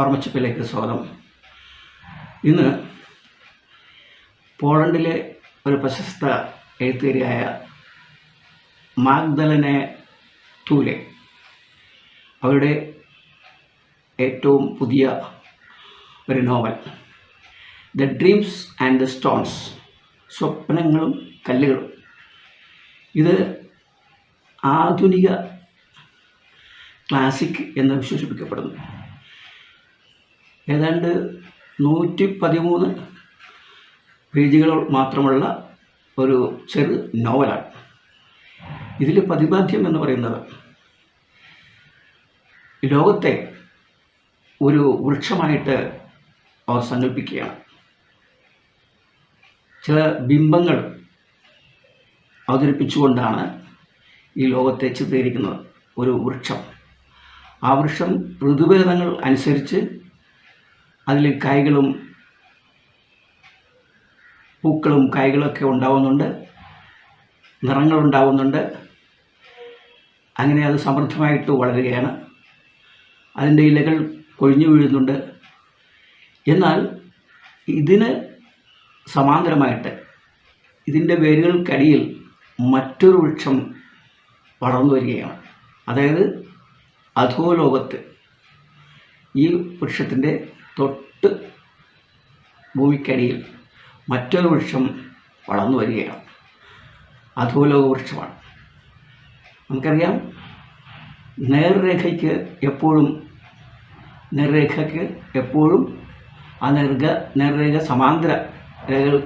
ഓർമ്മച്ചപ്പിലേക്ക് സ്വാഗതം. ഇന്ന് പോളണ്ടിലെ ഒരു പ്രശസ്ത എഴുത്തുകാരിയായ മാഗ്ദലനെ തൂലെ അവരുടെ ഏറ്റവും പുതിയ ഒരു novel. The dreams and the stones സ്വപ്നങ്ങളും കല്ലുകളും. ഇത് ആധുനിക ക്ലാസിക് എന്ന് വിശേഷിപ്പിക്കപ്പെടുന്നു. ഏതാണ്ട് നൂറ്റി പതിമൂന്ന് പേജുകൾ മാത്രമുള്ള ഒരു ചെറു നോവലാണ്. ഇതിൽ പ്രതിപാദ്യം എന്ന് പറയുന്നത് ലോകത്തെ ഒരു വൃക്ഷമായിട്ട് അവർ സങ്കല്പിക്കുകയാണ്. ചില ബിംബങ്ങൾ അവതരിപ്പിച്ചുകൊണ്ടാണ് ഈ ലോകത്തെ ചിത്രീകരിക്കുന്നത്. ഒരു വൃക്ഷം. ആ വൃക്ഷം ഋതുഭേദങ്ങൾ അനുസരിച്ച് അതിൽ കായ്കളും പൂക്കളും കായ്കളൊക്കെ ഉണ്ടാവുന്നുണ്ട്. നിറങ്ങളുണ്ടാവുന്നുണ്ട്. അങ്ങനെ അത് സമൃദ്ധമായിട്ട് വളരുകയാണ്. അതിന്റെ ഇലകൾ കൊഴിഞ്ഞു വീഴുന്നുണ്ട്. എന്നാൽ ഇതിന് സമാന്തരമായിട്ട് ഇതിന്റെ വേരുകൾക്കടിയിൽ മറ്റൊരു വൃക്ഷം വളർന്നു വരികയാണ്. അതായത് അധോലോകത്ത് ഈ വൃക്ഷത്തിന്റെ തൊട്ട് ഭൂമിക്കടിയിൽ മറ്റൊരു വൃക്ഷം വളർന്നു വരികയാണ്. അധോലോക വൃക്ഷമാണ്. നമുക്കറിയാം നേർരേഖയ്ക്ക് എപ്പോഴും നേർരേഖയ്ക്ക് എപ്പോഴും ആ നേർഗ നേർരേഖ സമാന്തര രേഖകൾ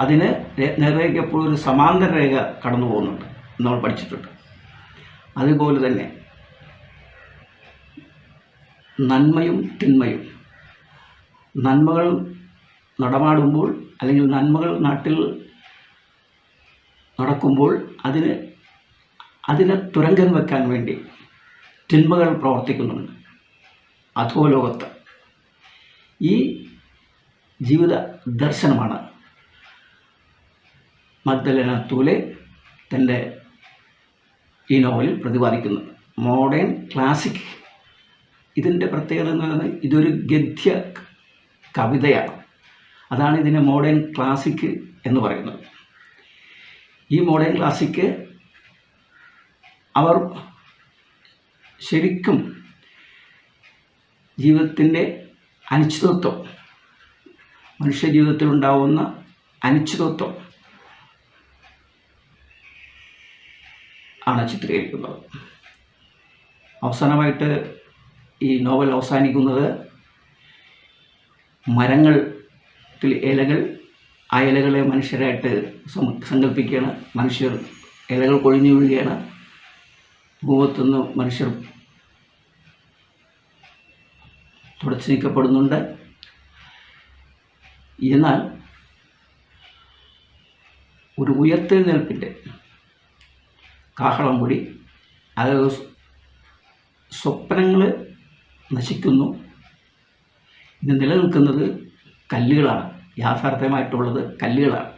അതിന് നേർരേഖയ്ക്ക് എപ്പോഴും ഒരു സമാന്തര രേഖ കടന്നു പോകുന്നുണ്ട് നമ്മൾ പഠിച്ചിട്ടുണ്ട്. അതുപോലെ തന്നെ നന്മയും തിന്മയും നന്മകൾ നടമാടുമ്പോൾ അല്ലെങ്കിൽ നന്മകൾ നാട്ടിൽ നടക്കുമ്പോൾ അതിന് അതിനെ തുരങ്കം വെക്കാൻ വേണ്ടി തിന്മകൾ പ്രവർത്തിക്കുന്നുണ്ട്. അധോലോകത്ത്. ഈ ജീവിത ദർശനമാണ് മഗ്ദലന തൂലെ തന്റെ ഈ നോവലിൽ പ്രതിപാദിക്കുന്നത്. Modern classic. ഇതിന്റെ പ്രത്യേകത എന്ന് പറയുന്നത് ഇതൊരു ഗദ്യ കവിതയാണ്. അതാണ് ഇതിന് മോഡേൺ ക്ലാസിക് എന്ന് പറയുന്നത്. ഈ മോഡേൺ ക്ലാസിക് അവർ ശരിക്കും ജീവിതത്തിന്റെ അനിശ്ചിതത്വം മനുഷ്യ ജീവിതത്തിൽ ഉണ്ടാവുന്ന അനിശ്ചിതത്വം ആണ് ചിത്രീകരിക്കുന്നത്. അവസാനമായിട്ട് ഈ നോവൽ അവസാനിക്കുന്നത് മരങ്ങൾ ഇലകൾ ആ ഇലകളെ മനുഷ്യരായിട്ട് സങ്കല്പിക്കുകയാണ് മനുഷ്യർ ഇലകൾ കൊഴിഞ്ഞു വീഴുകയാണ്. ഭൂമത്തുനിന്ന് മനുഷ്യർ തുടച്ചു നീക്കപ്പെടുന്നുണ്ട്. എന്നാൽ ഒരു ഉയർത്തെഴുന്നേൽപ്പിന്റെ കാഹളം കൂടി അത് സ്വപ്നങ്ങൾ നശിക്കുന്നു. ഇത് നിലനിൽക്കുന്നത് കല്ലുകളാണ് യാഥാർത്ഥ്യമായിട്ടുള്ളത് കല്ലുകളാണ്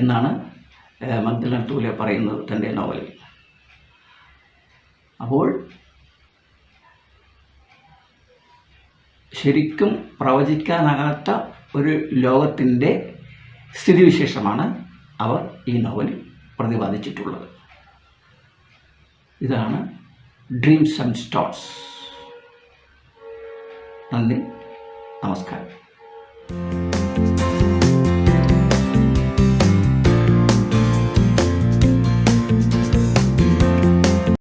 എന്നാണ് മഗ്ദലൻ തൂലെ പറയുന്നത് തന്റെ നോവലിൽ. അപ്പോൾ ശരിക്കും പ്രവചിക്കാനാകാത്ത ഒരു ലോകത്തിന്റെ സ്ഥിതിവിശേഷമാണ് അവർ ഈ നോവലിൽ പ്രതിപാദിച്ചിട്ടുള്ളത്. ഇതാണ് ഡ്രീംസ് ആൻഡ് സ്റ്റോൺസ് നന്ദി. Namaskar